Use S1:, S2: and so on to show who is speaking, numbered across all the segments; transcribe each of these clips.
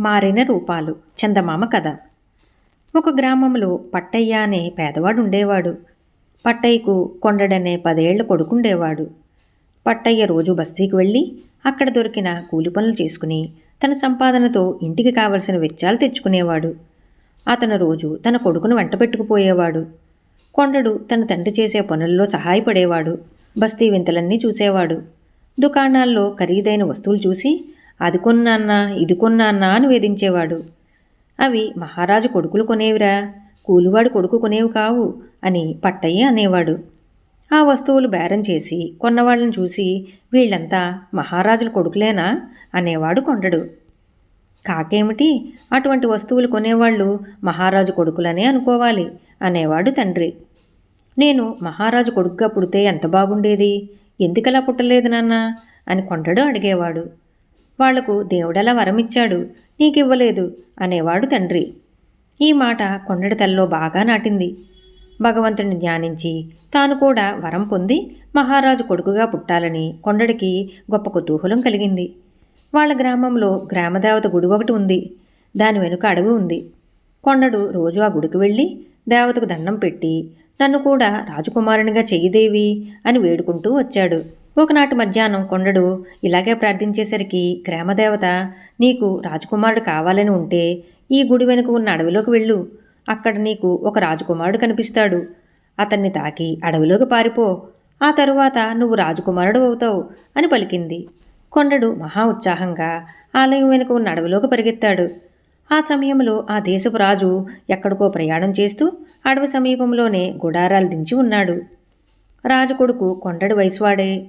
S1: మారిన రూపాలు. చందమామ కథ. ఒక గ్రామంలో పట్టయ్య అనే పేదవాడు ఉండేవాడు పట్టయ్యకు కొండడనే పదేళ్ళ కొడుకుండేవాడు. పట్టయ్య రోజు బస్తీకి వెళ్ళి అక్కడ దొరికిన కూలి పనులు చేసుకుని తన సంపాదనతో ఇంటికి కావలసిన వెచ్చాలు తెచ్చుకునేవాడు. అతను రోజు తన కొడుకును వెంట పెట్టుకుపోయేవాడు. కొండడు తన తండ్రి చేసే పనుల్లో సహాయపడేవాడు. బస్తీ వింతలన్నీ చూసేవాడు. దుకాణాల్లో ఖరీదైన వస్తువులు చూసి అది కొన్నాన్నా ఇది కొన్నాన్నా అని వేధించేవాడు. అవి మహారాజు కొడుకులు కొనేవిరా కూలివాడు కొడుకు కొనేవి కావు అని పట్టయ్య అనేవాడు. ఆ వస్తువులు బేరం చేసి కొన్నవాళ్ళని చూసి వీళ్ళంతా మహారాజుల కొడుకులేనా అనేవాడు కొండడు. కాకేమిటి? అటువంటి వస్తువులు కొనేవాళ్ళు మహారాజు కొడుకులనే అనుకోవాలి అనేవాడు తండ్రి. నేను మహారాజు కొడుకుగా పుడితే ఎంత బాగుండేది? ఎందుకలా పుట్టలేదు నాన్న? అని కొండడు అడిగేవాడు. వాళ్ళకు దేవుడలా వరమిచ్చాడు. నీకివ్వలేదు అనేవాడు తండ్రి. ఈ మాట కొండడి తల్లో బాగా నాటింది. భగవంతుని ధ్యానించి తాను కూడా వరం పొంది మహారాజు కొడుకుగా పుట్టాలని కొండడికి గొప్ప కుతూహలం కలిగింది. వాళ్ళ గ్రామంలో గ్రామదేవత గుడి ఒకటి ఉంది. దాని వెనుక అడవి ఉంది. కొండడు రోజు ఆ గుడికి వెళ్ళి దేవతకు దండం పెట్టి నన్ను కూడా రాజకుమారునిగా చెయ్యిదేవి అని వేడుకుంటూ వచ్చాడు. ఒకనాటి మధ్యాహ్నం కొండడు ఇలాగే ప్రార్థించేసరికి గ్రామదేవత నీకు రాజకుమారుడు కావాలని ఉంటే ఈ గుడి వెనుక ఉన్న అడవిలోకి వెళ్ళు. అక్కడ నీకు ఒక రాజకుమారుడు కనిపిస్తాడు. అతన్ని తాకి అడవిలోకి పారిపో. ఆ తరువాత నువ్వు రాజకుమారుడు అవుతావు అని పలికింది. కొండడు మహా ఉత్సాహంగా ఆలయం వెనుక ఉన్న అడవిలోకి పరిగెత్తాడు. ఆ సమయంలో ఆ దేశపు రాజు ఎక్కడికో ప్రయాణం చేస్తూ అడవి సమీపంలోనే గుడారాలు దించి ఉన్నాడు. రాజు కొడుకు కొండడు వయసువాడే.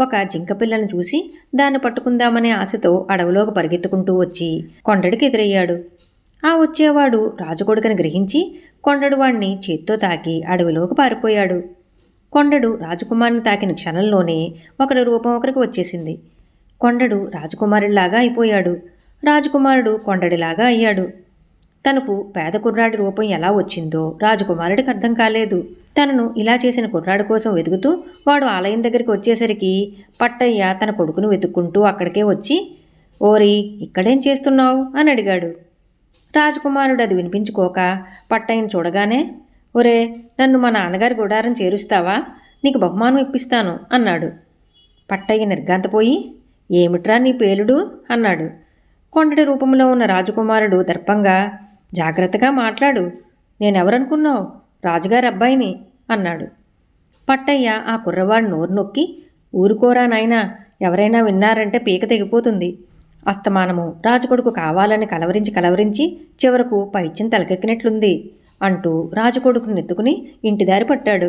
S1: ఒక జింకపిల్లను చూసి దాన్ని పట్టుకుందామనే ఆశతో అడవిలోకి పరిగెత్తుకుంటూ వచ్చి కొండడికి ఎదురయ్యాడు. ఆ వచ్చేవాడు రాజుకొడుకని గ్రహించి కొండడు వాణ్ణి చేత్తో తాకి అడవిలోకి పారిపోయాడు. కొండడు రాజకుమారిని తాకిన క్షణంలోనే ఒకరి రూపం ఒకరికి వచ్చేసింది. కొండడు రాజకుమారుడిలాగా అయిపోయాడు. రాజకుమారుడు కొండడిలాగా అయ్యాడు. తనకు పేద కుర్రాడి రూపం ఎలా వచ్చిందో రాజకుమారుడికి అర్థం కాలేదు. తనను ఇలా చేసిన కుర్రాడి కోసం వెతుకుతూ వాడు ఆలయం దగ్గరికి వచ్చేసరికి పట్టయ్య తన కొడుకును వెతుక్కుంటూ అక్కడికే వచ్చి ఓరి ఇక్కడేం చేస్తున్నావు? అని అడిగాడు. రాజకుమారుడు అది వినిపించుకోక పట్టయ్యను చూడగానే ఒరే నన్ను మా నాన్నగారి గుడారం చేరుస్తావా? నీకు బహుమానం ఇప్పిస్తాను అన్నాడు. పట్టయ్య నిర్గాంతపోయి ఏమిట్రా నీ పేలుడు? అన్నాడు. కొండటి రూపంలో ఉన్న రాజకుమారుడు దర్పంగా జాగ్రత్తగా మాట్లాడు. నేనెవరనుకున్నావు? రాజుగారి అబ్బాయిని అన్నాడు. పట్టయ్య ఆ కుర్రవాడు నోరు నొక్కి ఊరుకోరా నాయనా ఎవరైనా విన్నారంటే పీక తెగిపోతుంది. అస్తమానము రాజుకొడుకు కావాలని కలవరించి కలవరించి చివరకు పైచ్యం తలకెక్కినట్లుంది అంటూ రాజుకొడుకును నెత్తుకుని ఇంటిదారి పట్టాడు.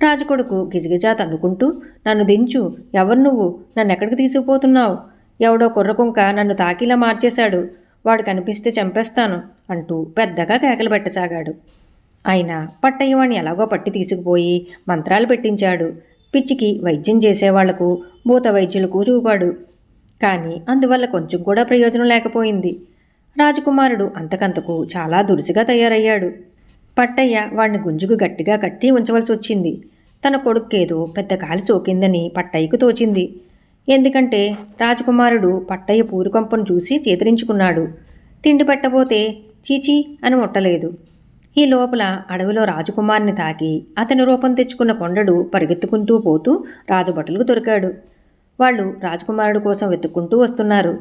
S1: రాజుకొడుకు గిజగిజా తన్నుకుంటూ నన్ను దించు ఎవరు నువ్వు? నన్ను ఎక్కడికి తీసుకుపోతున్నావు? ఎవడో కుర్రకుంక నన్ను తాకిలా మార్చేశాడు. వాడు కనిపిస్తే చంపేస్తాను అంటూ పెద్దగా కేకలు పెట్టసాగాడు. అయినా పట్టయ్యవాణ్ణి ఎలాగో పట్టి తీసుకుపోయి మంత్రాలు పెట్టించాడు. పిచ్చికి వైద్యం చేసేవాళ్ళకు భూత వైద్యులకు చూపాడు. కానీ అందువల్ల కొంచెం కూడా ప్రయోజనం లేకపోయింది. రాజకుమారుడు అంతకంతకు చాలా దురుసుగా తయారయ్యాడు. పట్టయ్య వాడిని గుంజుకు గట్టిగా కట్టి ఉంచవలసి వచ్చింది తన కొడుక్కేదో పెద్ద కాలి సోకిందని పట్టయ్యకు తోచింది. ఎందుకంటే రాజకుమారుడు పట్టయ్య పూరుకంపను చూసి చేతరించుకున్నాడు. తిండి పెట్టబోతే చీచీ అని ముట్టలేదు. ఈ లోపల అడవిలో రాజకుమారిని తాకి అతని రూపం తెచ్చుకున్న కొండడు పరిగెత్తుకుంటూ పోతూ రాజభటులకు దొరికాడు. వాళ్ళు రాజకుమారుడు కోసం వెతుక్కుంటూ వస్తున్నారు.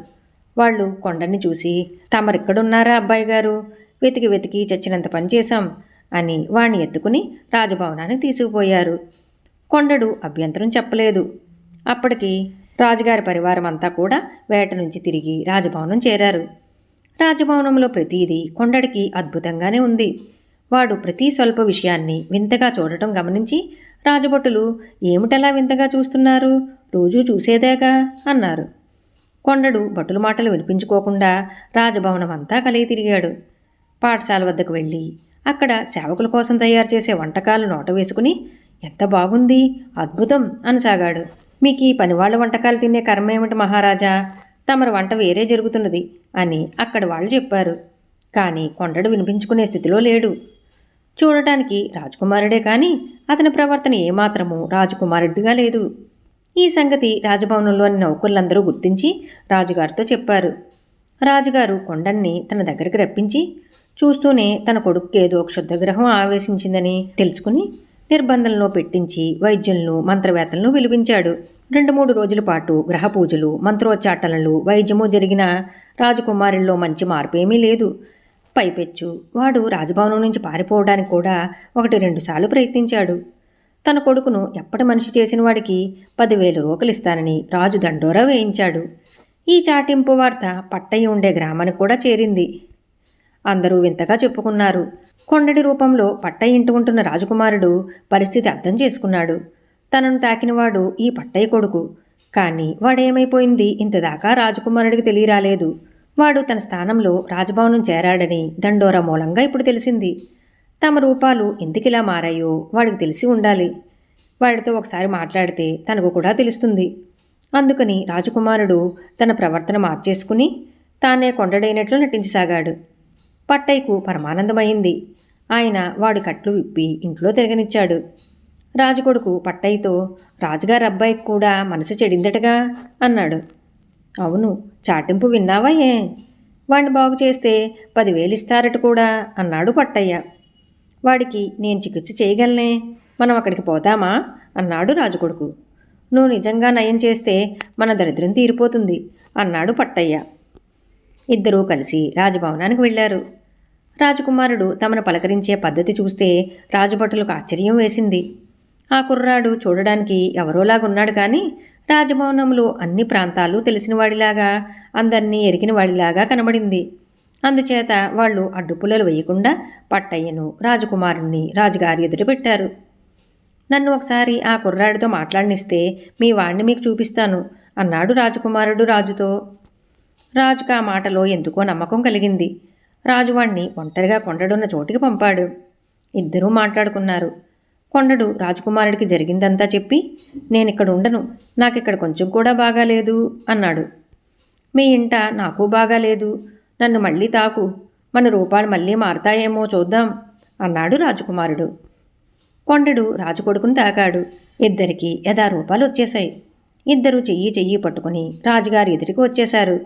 S1: వాళ్ళు కొండని చూసి తమరిక్కడున్నారా అబ్బాయి గారు? వెతికి వెతికి చచ్చినంత పని చేశాం అని వాణ్ణి ఎత్తుకుని రాజభవనానికి తీసుకుపోయారు. కొండడు అభ్యంతరం చెప్పలేదు. అప్పటికి రాజుగారి పరివారం అంతా కూడా వేట నుంచి తిరిగి రాజభవనం చేరారు. రాజభవనంలో ప్రతిదీ కొండడికి అద్భుతంగానే ఉంది. వాడు ప్రతి స్వల్ప విషయాన్ని వింతగా చూడటం గమనించి రాజభటులు ఏమిటలా వింతగా చూస్తున్నారు? రోజూ చూసేదేగా అన్నారు. కొండడు భటుల మాటలు వినిపించుకోకుండా రాజభవనం అంతా కలిగి తిరిగాడు. పాఠశాల వద్దకు వెళ్ళి అక్కడ సేవకుల కోసం తయారు చేసే వంటకాలు నోట వేసుకుని ఎంత బాగుంది? అద్భుతం! అనసాగాడు. మీకు ఈ పనివాళ్ళ వంటకాలు తినే కర్మ ఏమిటి మహారాజా? తమరి వంట వేరే జరుగుతున్నది అని అక్కడ వాళ్ళు చెప్పారు. కానీ కొండడు వినిపించుకునే స్థితిలో లేడు. చూడటానికి రాజకుమారుడే కానీ అతని ప్రవర్తన ఏమాత్రము రాజకుమారుడిగా లేదు. ఈ సంగతి రాజభవనంలోని నౌకర్లందరూ గుర్తించి రాజుగారితో చెప్పారు. రాజుగారు కొండన్ని తన దగ్గరికి రప్పించి చూస్తూనే తన కొడుకు ఏదో క్షుద్ధగ్రహం ఆవేశించిందని తెలుసుకుని నిర్బంధంలో పెట్టించి వైద్యులను మంత్రవేత్తలను పిలిపించాడు రెండు మూడు రోజుల పాటు గ్రహ పూజలు మంత్రోచ్చాటనలు వైద్యము జరిగిన రాజకుమారుల్లో మంచి మార్పు ఏమీ లేదు. పైపెచ్చు. వాడు రాజభవనం నుంచి పారిపోవడానికి కూడా ఒకటి రెండు సార్లు ప్రయత్నించాడు. తన కొడుకును ఎప్పటి మనిషి చేసిన వాడికి పదివేల రూకలు ఇస్తానని రాజు దండోరా వేయించాడు. ఈ చాటింపు వార్త పట్టయ్య ఉండే గ్రామానికి కూడా చేరింది. అందరూ వింతగా చెప్పుకున్నారు. కొండడి రూపంలో పట్టై ఇంటుకుంటున్న ఉంటున్న రాజకుమారుడు పరిస్థితి అర్థం చేసుకున్నాడు. తనను తాకినవాడు ఈ పట్టయ్య కొడుకు. కానీ వాడేమైపోయింది? ఇంతదాకా రాజకుమారుడికి తెలియరాలేదు. వాడు తన స్థానంలో రాజభవనం చేరాడని దండోరా మూలంగా ఇప్పుడు తెలిసింది. తమ రూపాలు ఎందుకిలా మారాయో వాడికి తెలిసి ఉండాలి. వాడితో ఒకసారి మాట్లాడితే తనకు కూడా తెలుస్తుంది. అందుకని రాజకుమారుడు తన ప్రవర్తన మార్చేసుకుని తానే కొండడైనట్లు నటించసాగాడు. పట్టయ్యకు పరమానందమైంది. ఆయన వాడి కట్లు విప్పి ఇంట్లో తిరగనిచ్చాడు. రాజుకొడుకు పట్టయ్యతో రాజుగారి అబ్బాయికి కూడా మనసు చెడిందటగా అన్నాడు. అవును చాటింపు విన్నావా ఏ వాడిని బాగు చేస్తే పదివేలు ఇస్తారట కూడా అన్నాడు పట్టయ్య. వాడికి నేను చికిత్స చేయగలనే. మనం అక్కడికి పోతామా? అన్నాడు రాజుకొడుకు నువ్వు నిజంగా నయం చేస్తే మన దరిద్రం తీరిపోతుంది అన్నాడు పట్టయ్య. ఇద్దరూ కలిసి రాజభవనానికి వెళ్ళారు. రాజకుమారుడు తమను పలకరించే పద్ధతి చూస్తే రాజభటులకు ఆశ్చర్యం వేసింది. ఆ కుర్రాడు చూడడానికి ఎవరోలాగున్నాడు కానీ రాజభవనంలో అన్ని ప్రాంతాలు తెలిసినవాడిలాగా అందరినీ ఎరిగిన వాడిలాగా కనబడింది. అందుచేత వాళ్ళు అడ్డుపుల్లలు వేయకుండా పట్టయ్యను రాజకుమారుణ్ణి రాజుగారి ఎదుట పెట్టారు. నన్ను ఒకసారి ఆ కుర్రాడితో మాట్లాడినిస్తే మీ వాణ్ణి మీకు చూపిస్తాను అన్నాడు రాజకుమారుడు రాజుతో. రాజుకు ఆ మాటలో ఎందుకో నమ్మకం కలిగింది. రాజువాణ్ణి ఒంటరిగా కొండడున్న చోటికి పంపాడు. ఇద్దరూ మాట్లాడుకున్నారు. కొండడు రాజకుమారుడికి జరిగిందంతా చెప్పి నేనిక్కడ ఉండను నాకిక్కడ కొంచెం కూడా బాగాలేదు అన్నాడు. మీ ఇంట నాకు బాగాలేదు. నన్ను మళ్ళీ తాకు. మన రూపాలు మళ్ళీ మారతాయేమో చూద్దాం అన్నాడు రాజకుమారుడు. కొండడు రాజుకొడుకుని తాకాడు. ఇద్దరికి యథారూపాలు వచ్చేశాయి. ఇద్దరు చెయ్యి చెయ్యి పట్టుకుని రాజుగారి ఎదుటికి వచ్చేశారు.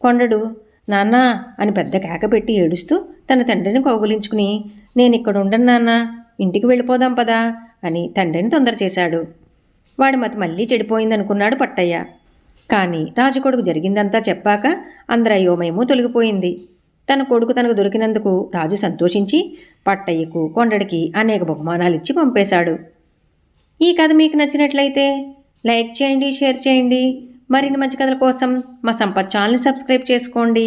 S1: కొండడు నాన్నా అని పెద్ద కేక పెట్టి ఏడుస్తూ తన తండ్రిని కౌగులించుకుని నేను ఇక్కడ ఉండను నాన్న ఇంటికి వెళ్ళిపోదాం పదా అని తండ్రిని తొందర చేశాడు. వాడి మతి మళ్ళీ చెడిపోయిందనుకున్నాడు పట్టయ్య. కానీ రాజు కొడుకు జరిగిందంతా చెప్పాక అందరయోమయము తొలగిపోయింది. తన కొడుకు తనకు దొరికినందుకు రాజు సంతోషించి పట్టయ్యకు కొండడికి అనేక బహుమానాలు ఇచ్చి పంపేశాడు. ఈ కథ మీకు నచ్చినట్లయితే లైక్ చేయండి షేర్ చేయండి. మరిన్ని మంచి కథల కోసం మా సంపత్ ఛానల్ని సబ్స్క్రైబ్ చేసుకోండి.